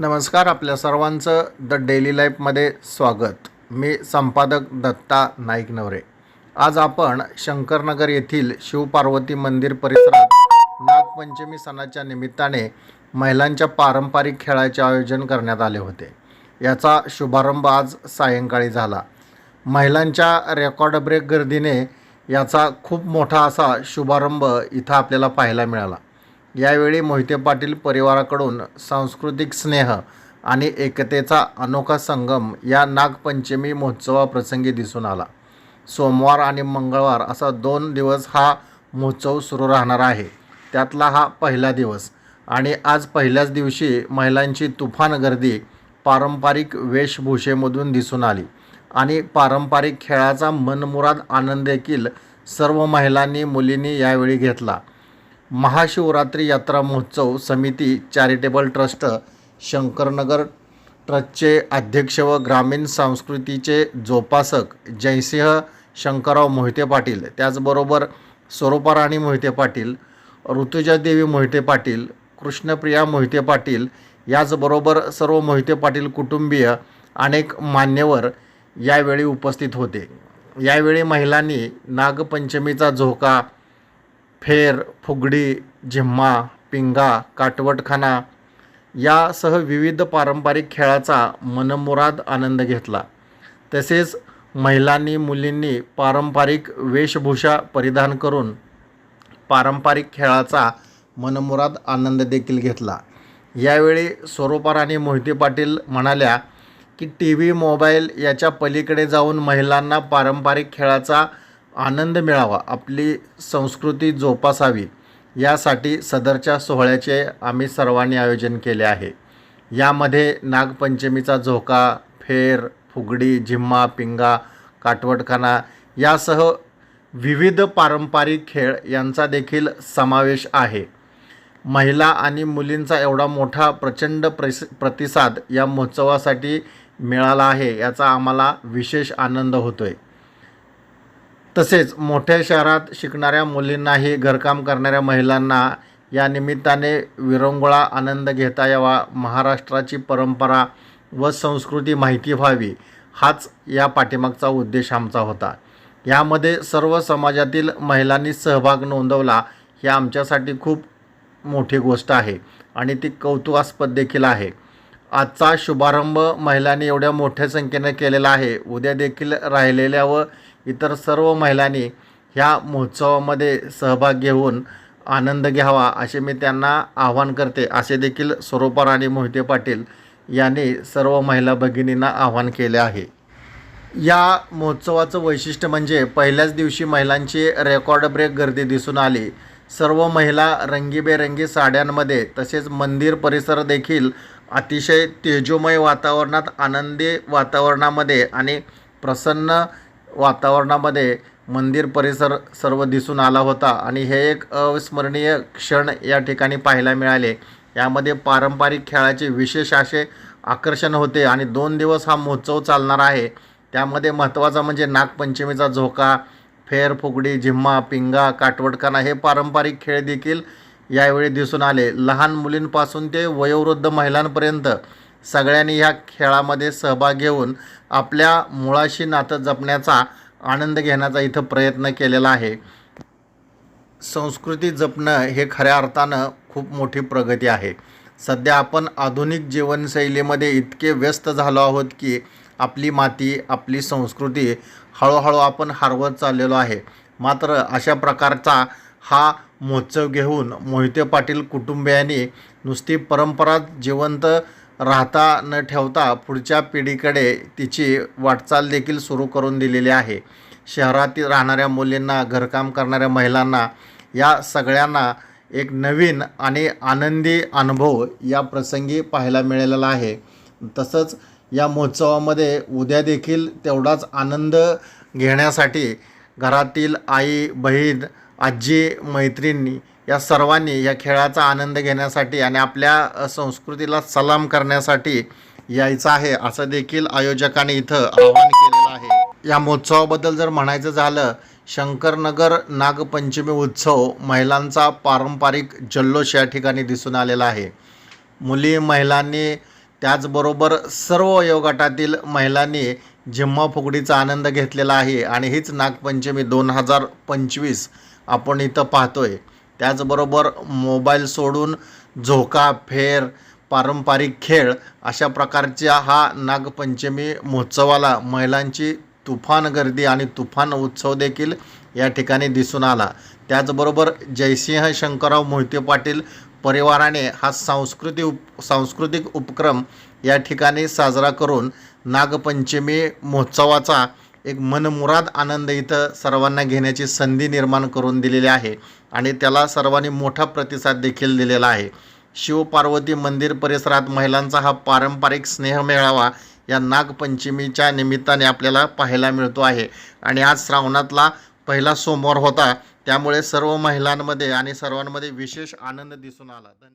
नमस्कार आपल्या सर्वांचं द डेली लाईफमध्ये स्वागत. मी संपादक दत्ता नाईक नवरे आज आपण शंकरनगर येथील शिवपार्वती मंदिर परिसरात नागपंचमी सणाच्या निमित्ताने महिलांच्या पारंपरिक खेळाचे आयोजन करण्यात आले होते. याचा शुभारंभ आज सायंकाळी झाला. महिलांच्या रेकॉर्ड ब्रेक गर्दीने याचा खूप मोठा असा शुभारंभ इथं आपल्याला पाहायला मिळाला. यावेळी मोहिते पाटील परिवाराकडून सांस्कृतिक स्नेह आणि एकतेचा अनोखा संगम या नागपंचमी महोत्सवाप्रसंगी दिसून आला. सोमवार आणि मंगळवार असा दोन दिवस हा महोत्सव सुरू राहणार आहे. त्यातला हा पहिला दिवस आणि आज पहिल्याच दिवशी महिलांची तुफान गर्दी पारंपरिक वेशभूषेमधून दिसून आली आणि पारंपरिक खेळाचा मनमुराद आनंद देखील सर्व महिलांनी मुलींनी यावेळी घेतला. महाशिवरात्री यात्रा महोत्सव समिती चॅरिटेबल ट्रस्ट शंकरनगर ट्रस्टचे अध्यक्ष व ग्रामीण संस्कृतीचे जोपासक जयसिंह शंकरराव मोहिते पाटील त्याचबरोबर स्वरूपाराणी मोहिते पाटील ऋतुजा देवी मोहिते पाटील कृष्णप्रिया मोहिते पाटील याचबरोबर सर्व मोहिते पाटील कुटुंबीय अनेक मान्यवर यावेळी उपस्थित होते. यावेळी महिलांनी नागपंचमीचा झोका फेर फुगडी झिम्मा पिंगा काटवटखाना यासह विविध पारंपरिक खेळाचा मनमुराद आनंद घेतला. तसेच महिलांनी मुलींनी पारंपरिक वेशभूषा परिधान करून पारंपरिक खेळाचा मनमुराद आनंद देखील घेतला. यावेळी स्वरूपाराणी मोहिते पाटील म्हणाल्या की टी व्ही मोबाईल याच्या पलीकडे जाऊन महिलांना पारंपरिक खेळाचा आनंद मिळावा आपली संस्कृती जोपासावी यासाठी सदरच्या सोहळ्याचे आम्ही सर्वांनी आयोजन केले आहे. यामध्ये नागपंचमीचा झोका फेर फुगडी झिम्मा पिंगा काटवटखाना यासह विविध पारंपरिक खेळ यांचा देखील समावेश आहे. महिला आणि मुलींचा एवढा मोठा प्रचंड प्रस प्रतिसाद या महोत्सवासाठी मिळाला आहे याचा आम्हाला विशेष आनंद होतो आहे तसेच मोठ्या शहरात शिकणाऱ्या मुलींनाही घरकाम करणाऱ्या महिलांना या निमित्ताने विरंगुळा आनंद घेता यावा. महाराष्ट्राची परंपरा व संस्कृती माहिती व्हावी हाच या पाठीमागचा उद्देश आमचा होता. यामध्ये सर्व समाजातील महिलांनी सहभाग नोंदवला ही आमच्यासाठी खूप मोठी गोष्ट आहे आणि ती कौतुकास्पद देखील आहे. आजचा शुभारंभ महिलांनी एवढ्या मोठ्या संख्येने केलेला आहे. उद्या देखील राहिलेल्या व इतर सर्व महिलांनी ह्या महोत्सवामध्ये सहभाग घेऊन आनंद घ्यावा असे मी त्यांना आवाहन करते. असे देखील स्वरूपाराणी मोहिते पाटील यांनी सर्व महिला भगिनींना आवाहन केले आहे. या महोत्सवाचं वैशिष्ट्य म्हणजे पहिल्याच दिवशी महिलांची रेकॉर्ड ब्रेक गर्दी दिसून आली. सर्व महिला रंगीबेरंगी साड्यांमध्ये तसेच मंदिर परिसर देखील अतिशय तेजोमय वातावरणात आनंदी वातावरणामध्ये आणि प्रसन्न वातावरणामध्ये मंदिर परिसर सर्व दिसून आला होता आणि हे एक अविस्मरणीय क्षण या ठिकाणी पाहायला मिळाले. यामध्ये पारंपरिक खेळाचे विशेष असे आकर्षण होते आणि दोन दिवस हा महोत्सव चालणार आहे. त्यामध्ये महत्त्वाचा म्हणजे नागपंचमीचा झोका फेर फुगडी झिम्मा पिंगा काटवटकाना हे पारंपरिक खेळ देखील यावेळी दिसून आले. लहान मुलींपासून ते वयोवृद्ध महिलांपर्यंत सगळ्यांनी ह्या खेळामध्ये सहभाग घेऊन आपल्या मुळाशी नातं जपण्याचा आनंद घेण्याचा इथं प्रयत्न केलेला आहे. संस्कृती जपणं हे खऱ्या अर्थानं खूप मोठी प्रगती आहे. सध्या आपण आधुनिक जीवनशैलीमध्ये इतके व्यस्त झालो आहोत की आपली माती आपली संस्कृती हळूहळू आपण हरवत चाललेलो आहे. मात्र अशा प्रकारचा हा महोत्सव घेऊन मोहिते पाटील कुटुंबियांनी नुसती परंपरा जिवंत राहता न ठेवता पुढच्या पिढीकडे तिची वाटचाल देखील सुरू करून दिलेली आहे. शहरातील राहणाऱ्या मुलींना घरकाम करणाऱ्या महिलांना या सगळ्यांना एक नवीन आणि आनंदी अनुभव या प्रसंगी पाहायला मिळालेला आहे. तसंच या महोत्सवामध्ये उद्या देखील तेवढाच आनंद घेण्यासाठी घरातील आई बहीण आजी मैत्रिणी या सर्वांनी या खेळाचा आनंद घेण्यासाठी आणि आपल्या संस्कृतीला सलाम करण्यासाठी यायचं आहे असं देखील आयोजकांनी इथं आवाहन केलेलं आहे. या महोत्सवाबद्दल जर म्हणायचं झालं शंकरनगर नागपंचमी उत्सव महिलांचा पारंपरिक जल्लोष या ठिकाणी दिसून आलेला आहे. मुली महिलांनी त्याचबरोबर सर्व वयोगटातील महिलांनी जिम्मा फुगडीचा आनंद घेतलेला आहे आणि हीच नागपंचमी दोन हजार पंचवीस आपण इथं पाहतोय. त्याचबरोबर मोबाईल सोडून झोका फेर पारंपरिक खेळ अशा प्रकारच्या हा नागपंचमी महोत्सवाला महिलांची तुफान गर्दी आणि तुफान उत्सव देखील या ठिकाणी दिसून आला. त्याचबरोबर जयसिंह शंकरराव मोहिते पाटील परिवाराने हा सांस्कृतिक उप सांस्कृतिक उपक्रम या ठिकाणी साजरा करून नागपंचमी महोत्सवाचा एक मनमुराद आनंद इथं सर्वांना घेण्याची संधी निर्माण करून दिलेली आहे आणि त्याला सर्वांनी मोठा प्रतिसाद देखील दिलेला आहे. शिवपार्वती मंदिर परिसरात महिलांचा हा पारंपरिक स्नेह मेळावा या नागपंचमीच्या निमित्ताने आपल्याला पाहायला मिळतो आहे. आणि आज श्रावणातला पहिला सोमवार होता त्यामुळे सर्व महिलांमध्ये आणि सर्वांमध्ये विशेष आनंद दिसून आला. धन्यवाद